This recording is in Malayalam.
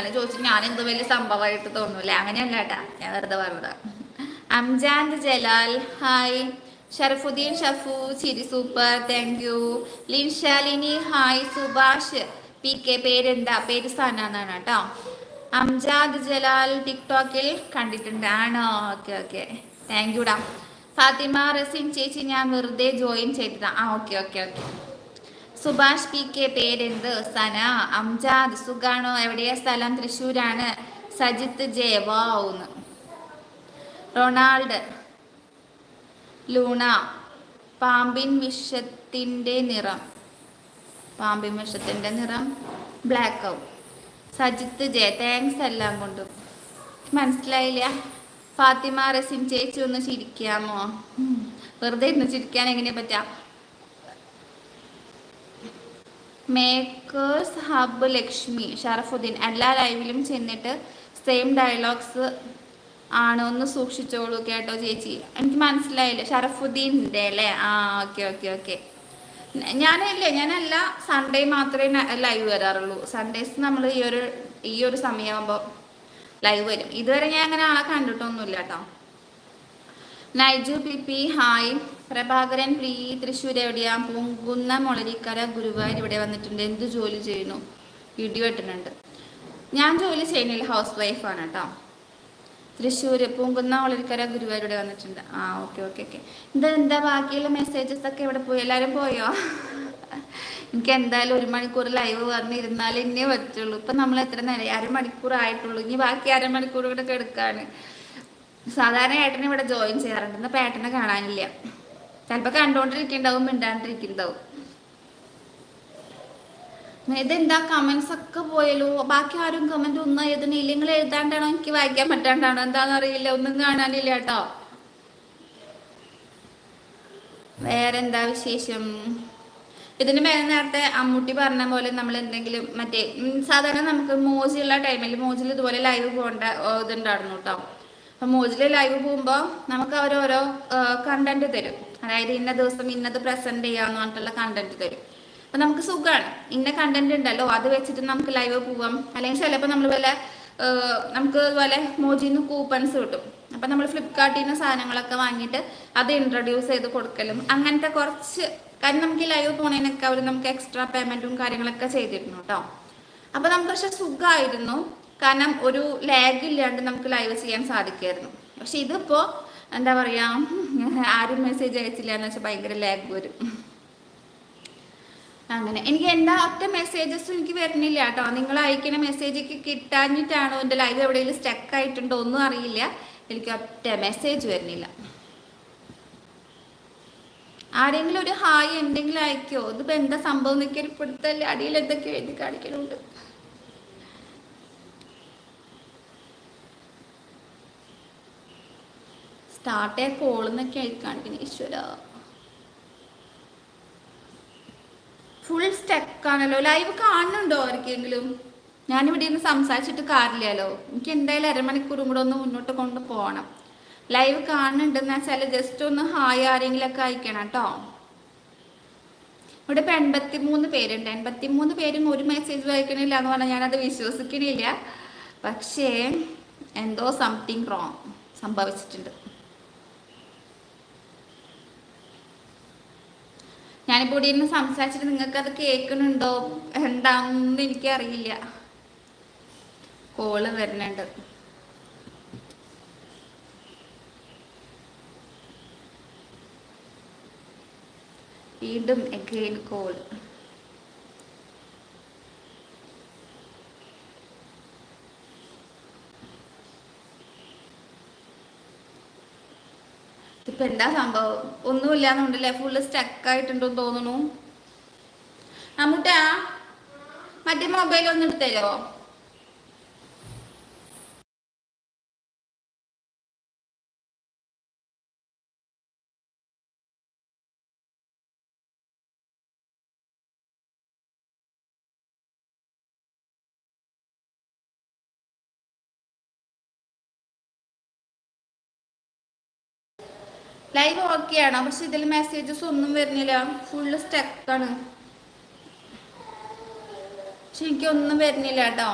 അങ്ങനെ ചോദിച്ചു ഞാൻ എന്ത് വലിയ സംഭവമായിട്ട് തോന്നൂല്ലേ? അങ്ങനെയല്ല കേട്ടാ. ഞാൻ വെറുതെ പറഞ്ഞതാ. അംജാദ് ജലാൽ ഹായ് ഷറഫുദ്ദീൻ ഷഫു ചിരി super thank you Linshalini hi Subhash P K പേരെന്താ? പേര് സന കേട്ടോ. അംജാദ് ജലാൽ ടിക്ടോക്കിൽ കണ്ടിട്ടുണ്ട് ആണോ ഓക്കെ ഓക്കെ താങ്ക് യുടാ ഫാത്തിമ റസിൻ ചേച്ചി ഞാൻ വെറുതെ ജോയിൻ ചെയ്തതാ. ആ okay okay okay Subhash P K പേരെന്ത്? സന അംജാദ് സുഖാണോ എവിടെയാ സ്ഥലം? തൃശ്ശൂരാണ്. സജിത്ത് ജെ വാവുന്ന് റൊണാൾഡ് ലൂണ. പാമ്പിൻ വിഷത്തിന്റെ നിറം. പാമ്പിൻ വിഷത്തിന്റെ നിറം. ബ്ലാക്ക് ആവും സജിത്ത് ജെ താങ്ക്സ് എല്ലാം കൊണ്ടും. മനസ്സിലായില്ല? ഫാത്തിമ റസിൻ ചേച്ചി ഒന്ന് ചിരിക്കാമോ. വെറുതെ ഇരുന്ന് ചിരിക്കാൻ എങ്ങനെ പറ്റാ? Makers hub Lakshmi Sharafudheen. എല്ലാ ലൈവിലും ചെന്നിട്ട് സെയിം ഡയലോഗ്സ് ആണോ ഒന്ന് സൂക്ഷിച്ചോളൂ കേട്ടോ ചേച്ചി. എനിക്ക് മനസ്സിലായില്ല. ഷറഫുദ്ദീന്റെ അല്ലേ? ആ ഓക്കെ ഓക്കെ ഓക്കെ ഞാനല്ലേ ഞാനല്ല സൺഡേ മാത്രമേ ലൈവ് വരാറുള്ളൂ. സൺഡേസ് നമ്മൾ ഈ ഒരു ഈ ഒരു സമയമാകുമ്പോൾ ലൈവ് വരും. ഇതുവരെ ഞാൻ അങ്ങനെ ആളെ കണ്ടിട്ടൊന്നുമില്ല കേട്ടോ. Naiju P P hi. Prabhakaran pre Thrissur എവിടെയാ? പൂങ്കുന്ന മുളരിക്കര ഗുരുവായൂർ ഇവിടെ വന്നിട്ടുണ്ട്. എന്ത് ജോലി ചെയ്യുന്നു? വീഡിയോ ഇട്ടിട്ടുണ്ട് ഞാൻ ജോലി ചെയ്യുന്നില്ല. ഹൗസ് വൈഫാണ് കേട്ടോ. തൃശ്ശൂർ പൂങ്കുന്ന മുളരിക്കര ഗുരുവായൂർ ഇവിടെ വന്നിട്ടുണ്ട്. ആ ഓക്കെ ഓക്കെ ഓക്കെ. എന്താ എന്താ ബാക്കിയുള്ള മെസ്സേജസ് ഒക്കെ ഇവിടെ പോയി? എല്ലാവരും പോയോ? എനിക്ക് എന്തായാലും ഒരു മണിക്കൂർ ലൈവ് വന്നിരുന്നാൽ ഇന്നേ പറ്റുള്ളൂ. ഇപ്പം നമ്മൾ എത്ര നേരം? അരമണിക്കൂർ ആയിട്ടുള്ളൂ. ഇനി ബാക്കി അരമണിക്കൂർ കൂടെ എടുക്കാണ്. സാധാരണ ഏട്ടനെ ഇവിടെ ജോയിൻ ചെയ്യാറുണ്ട്. ഇന്ന് ഏട്ടനെ കാണാനില്ല. ചിലപ്പോൾ കണ്ടോണ്ടിരിക്കുന്നുണ്ടാവും മിണ്ടാണ്ടിരിക്കുന്നുണ്ടാവും ഇതെന്താ കമന്റ്സ് ഒക്കെ പോയല്ലോ ബാക്കി ആരും കമന്റ് ഒന്നും എഴുതണില്ല നിങ്ങൾ എഴുതാണ്ടാണോ? എനിക്ക് വായിക്കാൻ പറ്റാണ്ടാണോ? എന്താണെന്ന് അറിയില്ല. ഒന്നും കാണാനില്ല കേട്ടോ. വേറെന്താ വിശേഷം? ഇതിന് മേലെ നേരത്തെ അമ്മൂട്ടി പറഞ്ഞ പോലെ നമ്മൾ എന്തെങ്കിലും മറ്റേ സാധാരണ നമുക്ക് മോജിലുള്ള ടൈമിൽ മോജിൽ ഇതുപോലെ ലൈവ് പോകേണ്ട ഇതുണ്ടായിരുന്നു കേട്ടോ. അപ്പൊ മോജിൽ ലൈവ് പോകുമ്പോൾ നമുക്ക് അവരോരോ കണ്ടന്റ് തരും. അതായത് ഇന്ന ദിവസം ഇന്നത് പ്രസന്റ് ചെയ്യാന്ന് പറഞ്ഞിട്ടുള്ള കണ്ടന്റ് തരും. അപ്പൊ നമുക്ക് സുഖമാണ് ഇന്ന കണ്ടന്റ് ഉണ്ടല്ലോ അത് വെച്ചിട്ട് നമുക്ക് ലൈവ് പോവാം. അല്ലെങ്കിൽ ചിലപ്പോൾ നമ്മൾ വല്ല നമുക്ക് ഇതുപോലെ മോജിന്ന് കൂപ്പൺസ് കിട്ടും. അപ്പൊ നമ്മൾ ഫ്ലിപ്കാർട്ടിൽ നിന്ന് സാധനങ്ങളൊക്കെ വാങ്ങിയിട്ട് അത് ഇൻട്രൊഡ്യൂസ് ചെയ്ത് കൊടുക്കലും. അങ്ങനത്തെ കുറച്ച് കാര്യം നമുക്ക് ലൈവ് പോണതിനൊക്കെ അവർ നമുക്ക് എക്സ്ട്രാ പേയ്മെന്റും കാര്യങ്ങളൊക്കെ ചെയ്തിരുന്നു കേട്ടോ. അപ്പൊ നമുക്ക് പക്ഷെ സുഖമായിരുന്നു കാരണം ഒരു ലാഗ് ഇല്ലാണ്ട് നമുക്ക് ലൈവ് ചെയ്യാൻ സാധിക്കുമായിരുന്നു പക്ഷെ ഇതിപ്പോ എന്താ പറയാ? ആരും മെസ്സേജ് അയച്ചില്ല എന്ന് വെച്ചാൽ ഭയങ്കര ലാഗ് വരും. അങ്ങനെ. എനിക്ക് എന്താ ഒറ്റ മെസ്സേജസ് എനിക്ക് വരുന്നില്ല കേട്ടോ. നിങ്ങൾ അയക്കുന്ന മെസ്സേജ് കിട്ടാഞ്ഞിട്ടാണോ എന്റെ ലൈവ് എവിടെയെങ്കിലും സ്റ്റക്ക് ആയിട്ടുണ്ടോ ഒന്നും അറിയില്ല. എനിക്ക് ഒറ്റ മെസ്സേജ് വരുന്നില്ല. ആരെങ്കിലും ഒരു ഹായ് എന്തെങ്കിലും അയക്കോ? ഇതിപ്പോ എന്താ സംഭവം എന്നൊക്കെ ഒരു അടിയിൽ എന്തൊക്കെ എഴുതി കാണിക്കുന്നുണ്ട് സ്റ്റാർട്ട് കോളെന്നൊക്കെ പിന്നെ ഈശ്വര. ഫുൾ സ്റ്റെക്കാണല്ലോ ലൈവ് കാണുന്നുണ്ടോ ആർക്കെങ്കിലും? ഞാനിവിടെ ഇരുന്ന് സംസാരിച്ചിട്ട് കാര്യമില്ലല്ലോ. എനിക്ക് എന്തായാലും അരമണിക്കൂറും കൂടെ ഒന്ന് മുന്നോട്ട് കൊണ്ട് പോകണം. ലൈവ് കാണുന്നുണ്ടെന്ന് വെച്ചാൽ ജസ്റ്റ് ഒന്ന് ഹായ് ആരെങ്കിലൊക്കെ അയക്കണം കേട്ടോ. ഇവിടെ ഇപ്പൊ എൺപത്തി മൂന്ന് പേരുണ്ട്. എൺപത്തി മൂന്ന് പേരും ഒരു മെസ്സേജ് വായിക്കണില്ല എന്ന് പറഞ്ഞാൽ ഞാനത് വിശ്വസിക്കണില്ല. പക്ഷേ എന്തോ സംതിങ് റോങ് സംഭവിച്ചിട്ടുണ്ട്. ഞാനിപ്പോൾ ഇവിടെ ഇരുന്ന് സംസാരിച്ചിട്ട് നിങ്ങൾക്ക് അത് കേൾക്കുന്നുണ്ടോ? എന്താണെന്ന് എനിക്കറിയില്ല. കോൾ വരുന്നുണ്ട്. വീണ്ടും എഗെയിൻ കോൾ ഇപ്പൊ എന്താ സംഭവം? ഒന്നുമില്ലാന്നുണ്ടല്ലേ? ഫുള്ള് സ്റ്റക്ക് ആയിട്ടുണ്ടെന്ന് തോന്നുന്നു. അമ്മൂട്ടാ മറ്റേ മൊബൈൽ ഒന്ന് എടുത്തരോ? ലൈവ് ഓക്കെ ആണ് പക്ഷെ ഇതിൽ മെസ്സേജസ് ഒന്നും വരുന്നില്ല. ഫുള്ള് സ്റ്റക്കാണ് പക്ഷെ എനിക്കൊന്നും വരുന്നില്ല കേട്ടോ.